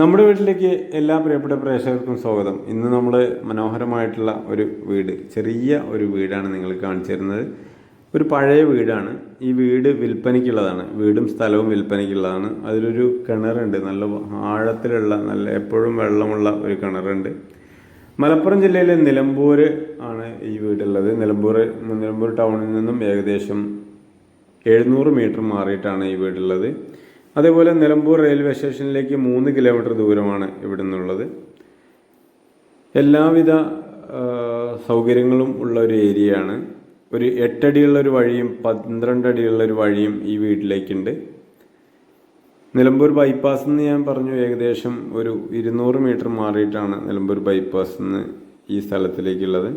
നമ്മുടെ വീട്ടിലേക്ക് എല്ലാ പ്രിയപ്പെട്ട പ്രേക്ഷകർക്കും സ്വാഗതം. ഇന്ന് നമ്മൾ മനോഹരമായിട്ടുള്ള ഒരു വീട് ചെറിയ ഒരു വീടാണ് നിങ്ങൾ കാണിച്ചു തരുന്നത് ഒരു പഴയ വീടാണ്. ഈ വീട് വിൽപ്പനയ്ക്കുള്ളതാണ്. വീടും സ്ഥലവും വിൽപ്പനയ്ക്കുള്ളതാണ്. അതിലൊരു കിണറുണ്ട്. നല്ല ആഴത്തിലുള്ള നല്ല എപ്പോഴും വെള്ളമുള്ള ഒരു കിണറുണ്ട്. മലപ്പുറം ജില്ലയിലെ നിലമ്പൂർ ആണ് ഈ വീടുള്ളത്. നിലമ്പൂർ നിലമ്പൂർ ടൗണിൽ നിന്നും ഏകദേശം എഴുന്നൂറ് മീറ്റർ മാറിയിട്ടാണ് ഈ വീടുള്ളത്. അതേപോലെ നിലമ്പൂർ റെയിൽവേ സ്റ്റേഷനിലേക്ക് മൂന്ന് കിലോമീറ്റർ ദൂരമാണ് ഇവിടെ നിന്നുള്ളത് എല്ലാവിധ സൗകര്യങ്ങളും ഉള്ള ഒരു ഏരിയയാണ്. ഒരു എട്ടടിയുള്ള ഒരു വഴിയും പന്ത്രണ്ട് അടിയുള്ള ഒരു വഴിയും ഈ വീട്ടിലേക്കുണ്ട്. നിലമ്പൂർ ബൈപ്പാസ് എന്ന് ഞാൻ പറഞ്ഞു ഏകദേശം ഒരു ഇരുന്നൂറ് മീറ്റർ മാറിയിട്ടാണ് നിലമ്പൂർ ബൈപ്പാസ് നിന്ന് ഈ സ്ഥലത്തിലേക്കുള്ളത്.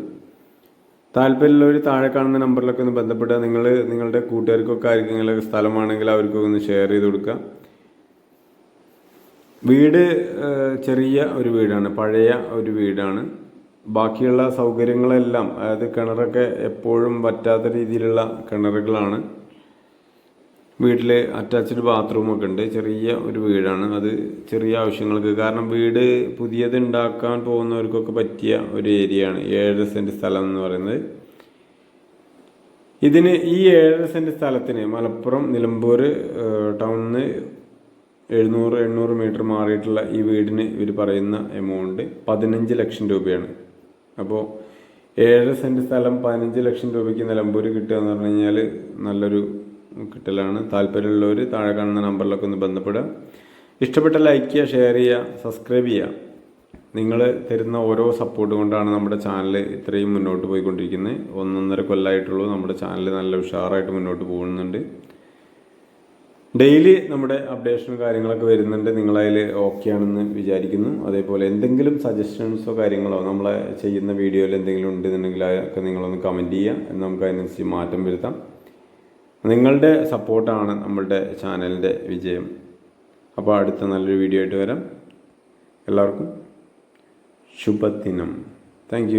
താല്പര്യമുള്ളവർ താഴെ കാണുന്ന നമ്പറിലൊക്കെ ഒന്ന് ബന്ധപ്പെട്ടാൽ നിങ്ങൾ നിങ്ങളുടെ കൂട്ടുകാർക്കൊക്കെ ആർക്കെങ്കിലും സ്ഥലമാണെങ്കിൽ അവർക്കൊക്കെ ഒന്ന് ഷെയർ ചെയ്ത് കൊടുക്കുക വീട് ചെറിയ ഒരു വീടാണ് പഴയ ഒരു വീടാണ്. ബാക്കിയുള്ള സൗകര്യങ്ങളെല്ലാം അതായത് കിണറൊക്കെ എപ്പോഴും പറ്റാത്ത രീതിയിലുള്ള കിണറുകളാണ്. വീട്ടിൽ അറ്റാച്ച്ഡ് ബാത്റൂമൊക്കെ ഉണ്ട്. ചെറിയ ഒരു വീടാണ്. അത് ചെറിയ ആവശ്യങ്ങൾക്ക് കാരണം വീട് പുതിയത് ഉണ്ടാക്കാൻ പോകുന്നവർക്കൊക്കെ പറ്റിയ ഒരു ഏരിയയാണ് ഏഴര സെന്റ് സ്ഥലം എന്ന് പറയുന്നത്. ഇതിന് ഈ ഏഴര സെന്റ് സ്ഥലത്തിന് മലപ്പുറം നിലമ്പൂർ ടൗണിൽ നിന്ന് എഴുന്നൂറ് എണ്ണൂറ് മീറ്റർ മാറിയിട്ടുള്ള ഈ വീടിന് ഇവർ പറയുന്ന എമൗണ്ട് പതിനഞ്ച് ലക്ഷം രൂപയാണ്. അപ്പോൾ ഏഴര സെന്റ് സ്ഥലം പതിനഞ്ച് ലക്ഷം രൂപയ്ക്ക് നിലമ്പൂർ കിട്ടുക എന്ന് പറഞ്ഞു കഴിഞ്ഞാൽ നല്ലൊരു കിട്ടലാണ്. താല്പര്യമുള്ളവർ താഴെ കാണുന്ന നമ്പറിലൊക്കെ ഒന്ന് ബന്ധപ്പെടുക. ഇഷ്ടപ്പെട്ട ലൈക്ക് ചെയ്യുക ഷെയർ ചെയ്യുക സബ്സ്ക്രൈബ് ചെയ്യുക. നിങ്ങൾ തരുന്ന ഓരോ സപ്പോർട്ട് കൊണ്ടാണ് നമ്മുടെ ചാനൽ ഇത്രയും മുന്നോട്ട് പോയിക്കൊണ്ടിരിക്കുന്നത് ഒന്നൊന്നര കൊല്ലമായിട്ടുള്ളൂ നമ്മുടെ ചാനൽ നല്ല ഉഷാറായിട്ട് മുന്നോട്ട് പോകുന്നുണ്ട്. ഡെയിലി നമ്മുടെ അപ്ഡേഷനും കാര്യങ്ങളൊക്കെ വരുന്നുണ്ട്. നിങ്ങളതിൽ ഓക്കെ ആണെന്ന് വിചാരിക്കുന്നു. അതേപോലെ എന്തെങ്കിലും സജഷൻസോ കാര്യങ്ങളോ നമ്മളെ ചെയ്യുന്ന വീഡിയോയിൽ എന്തെങ്കിലും ഉണ്ടെന്നുണ്ടെങ്കിൽ അതൊക്കെ നിങ്ങളൊന്ന് കമന്റ് ചെയ്യുക. നമുക്ക് അതിനനുസരിച്ച് മാറ്റം വരുത്താം. നിങ്ങളുടെ സപ്പോർട്ടാണ് നമ്മളുടെ ചാനലിന്റെ വിജയം. അപ്പോൾ അടുത്ത നല്ലൊരു വീഡിയോ ആയിട്ട് വരാം. എല്ലാവർക്കും ശുഭദിനം. താങ്ക്